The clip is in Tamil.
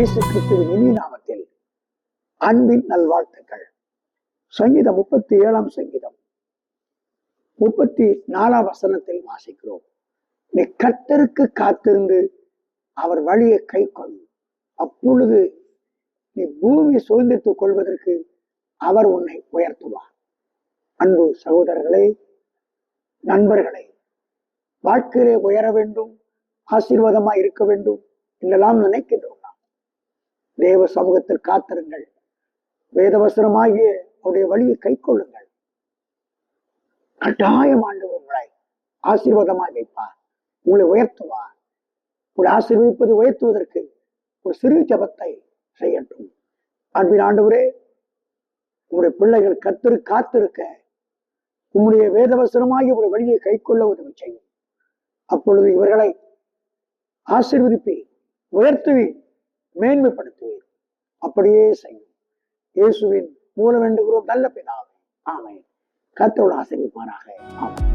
இயேசு கிறிஸ்துவின் இனி நாமத்தில் அன்பின் நல்வாழ்த்துக்கள். சங்கீதம் முப்பத்தி ஏழாம் சங்கீதம். முப்பத்தி நாலாம் வசனத்தில் வாசிக்கிறோம். நீ கத்தருக்கு காத்திருந்து அவர் வழியை கை கொள் அப்பொழுது நீ பூமி சுதந்திரத்துக் கொள்வதற்கு அவர் உன்னை உயர்த்துவார். அன்பு சகோதரர்களே நண்பர்களே வாழ்க்கையிலே உயர வேண்டும் ஆசீர்வாதமாய் இருக்க வேண்டும் என்றெல்லாம் நினைக்கின்றோம். தேவ சமூகத்தில் காத்திருங்கள். வேதவசனமாகிய அவருடைய வழியை கை கொள்ளுங்கள் கட்டாயம் ஆண்டு உங்களை ஆசீர்வாதமாக வைப்பார். உங்களை உயர்த்துவார். உங்களை ஆசீர்வதிப்பது உயர்த்துவதற்கு ஒரு சிறு ஜபத்தை செய்யட்டும். அன்பின் ஆண்டவரே உங்களுடைய பிள்ளைகள் கத்திரு காத்திருக்க உம்முடைய வேதவசனமாகி உங்களுடைய வழியை கை கொள்ள உதவி செய்யும். அப்பொழுது இவர்களை ஆசீர்வதிப்பீர் உயர்த்துவேன் மேன்மைப்படுத்துவீர் அப்படியே செய்யும் இயேசுவின் மூலம் வேண்டுகிறோம் நல்ல பிதாவே. ஆமை கத்தோட ஆசீர்விப்பாராக ஆமை